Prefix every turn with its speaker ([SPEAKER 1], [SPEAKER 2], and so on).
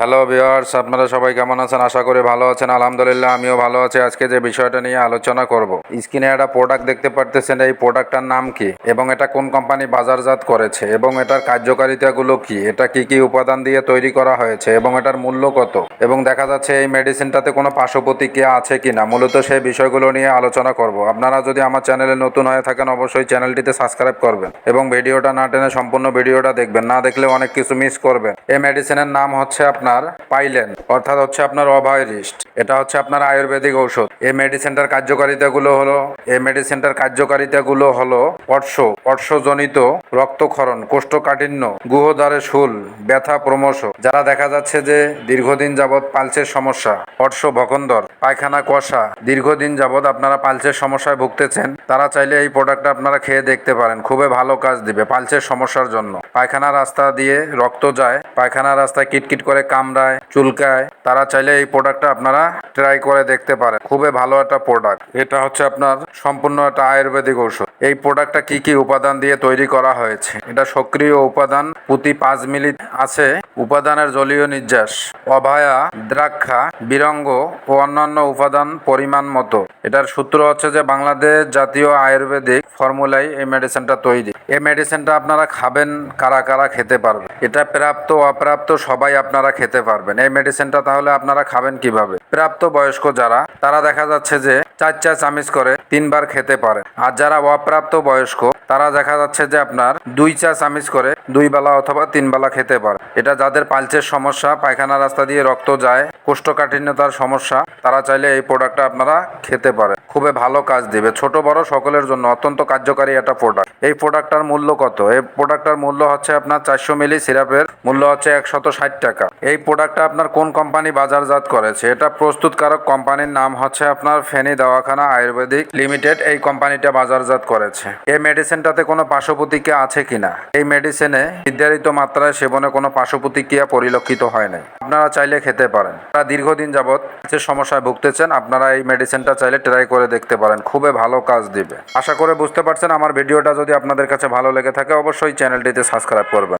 [SPEAKER 1] Hello viewers আপনারা সবাই কেমন আছেন? আশা করি ভালো আছেন। আলহামদুলিল্লাহ, আমিও ভালো আছি। আজকে যে বিষয়টা নিয়ে আলোচনা করব, স্ক্রিনে একটা প্রোডাক্ট দেখতে পারতেছেন, এই প্রোডাক্টটার নাম কি? এবং এটা কোন কোম্পানি বাজারজাত করেছে? এবং এটার কার্যকারিতাগুলো কি? এটা কি কি উপাদান দিয়ে তৈরি করা হয়েছে? এবং এটার মূল্য কত? এবং দেখা যাচ্ছে এই মেডিসিনটাতে কোনো পার্শ্ব প্রতিক্রিয়া আছে কিনা? মূলত সেই বিষয়গুলো নিয়ে আলোচনা করব। আপনারা যদি আমার চ্যানেলে নতুন হয়ে থাকেন, অবশ্যই চ্যানেলটিতে সাবস্ক্রাইব করবেন এবং ভিডিওটা না টেনে সম্পূর্ণ ভিডিওটা দেখবেন। না দেখলে অনেক কিছু মিস করবেন। এই মেডিসিনের নাম হচ্ছে আপনার পাইলেন, অর্থাৎ হচ্ছে আপনার অভয়রিস্ট এটা হচ্ছে আপনার আয়ুর্বেদিক ঔষধ। এই মেডিসিনটার কার্যকারিতাগুলো হলো, এই মেডিসিনটার কার্যকারিতাগুলো হলো অর্শ, অর্শজনিত রক্তক্ষরণ, কোষ্ঠকাঠিন্য, গুহদ্বারে শুল, ব্যথা প্রমোশ যারা দেখা যাচ্ছে যে দীর্ঘদিন যাবৎ পালসের সমস্যা, অর্শ ভকন্দর পায়খানা কষা দীর্ঘদিন যাবৎ আপনারা পালসের সমস্যায় ভুগতেছেন, তারা চাইলে এই প্রোডাক্টটা আপনারা খেয়ে দেখতে পারেন। খুবই ভালো কাজ দিবে পালসের সমস্যার জন্য। পায়খানা রাস্তা দিয়ে রক্ত যায় পায়খানা রাস্তায় কিটকিট করে কামড়ায়, চুলকায়, তারা চাইলে এই প্রোডাক্টটা আপনারা ট্রাই করে দেখতে পারেন। খুবই ভালো একটা প্রোডাক্ট এটা হচ্ছে আপনার সম্পূর্ণ একটা আয়ুর্বেদিক ঔষধ। এই প্রোডাক্টটা কি কি উপাদান দিয়ে তৈরি করা হয়েছে? এটা সক্রিয় উপাদান প্রতি পাঁচ মিলি আছে। উপাদানের জলীয় নির্যাস অভয়া দ্রাক্ষা, বিরঙ্গ ও অন্যান্য উপাদান পরিমাণ মতো। এটার সূত্র হচ্ছে যে বাংলাদেশ জাতীয় আয়ুর্বেদিক ফর্মুলায় এই মেডিসিনটা তৈরি। এই মেডিসিনটা আপনারা খাবেন, কারা কারা খেতে পারবে? এটা প্রাপ্ত, অপ্রাপ্ত সবাই আপনারা খেতে পারবেন। এই মেডিসিনটা তাহলে আপনারা খাবেন কীভাবে? প্রাপ্ত বয়স্ক যারা, তারা দেখা যাচ্ছে যে চার চা চামিচ করে তিনবার খেতে পারে। আর যারা অপ্রাপ্ত বয়স্ক, তারা দেখা যাচ্ছে যে আপনার দুই চা চামিচ করে দুই বেলা অথবা তিন বেলা খেতে পারে। এটা যাদের পালচের সমস্যা, পায়খানা রাস্তা দিয়ে রক্ত যায়, কোষ্ঠকাঠিন্যতার সমস্যা, তারা চাইলে এই প্রোডাক্টটা আপনারা খেতে পারে খুবই ভালো কাজ দিবে। ছোট, বড় সকলের জন্য অত্যন্ত কার্যকারী একটা প্রোডাক্ট এই প্রোডাক্টটার মূল্য কত? এই প্রোডাক্টটার মূল্য হচ্ছে আপনার চারশো মিলি সিরাপের মূল্য হচ্ছে একশত ষাট টাকা। এই প্রোডাক্টটা আপনার কোন কোম্পানি বাজারজাত করেছে? এটা প্রস্তুতকারক কোম্পানির নাম হচ্ছে আপনার ফেনী, দাওয়াখানা, আয়ুর্বেদিক লিমিটেড এই কোম্পানিটা বাজারজাত করেছে। এই মেডিসিনটাতে কোনো পার্শ্ব প্রতিক্রিয়া আছে কিনা? এই মেডিসিনে নির্ধারিত মাত্রায় সেবনে কোনো পার্শ্ব প্রতিক্রিয়া পরিলক্ষিত হয় নাই। আপনারা চাইলে খেতে পারেন। তারা দীর্ঘদিন যাবৎ যে সমস্যায় ভুগতেছেন। আপনারা এই মেডিসিনটা চাইলে ট্রাই করে দেখতে পারেন। খুবই ভালো কাজ দিবে। আশা করে বুঝতে পারছেন, আমার ভিডিওটা যদি আপনাদের কাছে ভালো লেগে থাকে, অবশ্যই চ্যানেলটিতে সাবস্ক্রাইব করবেন।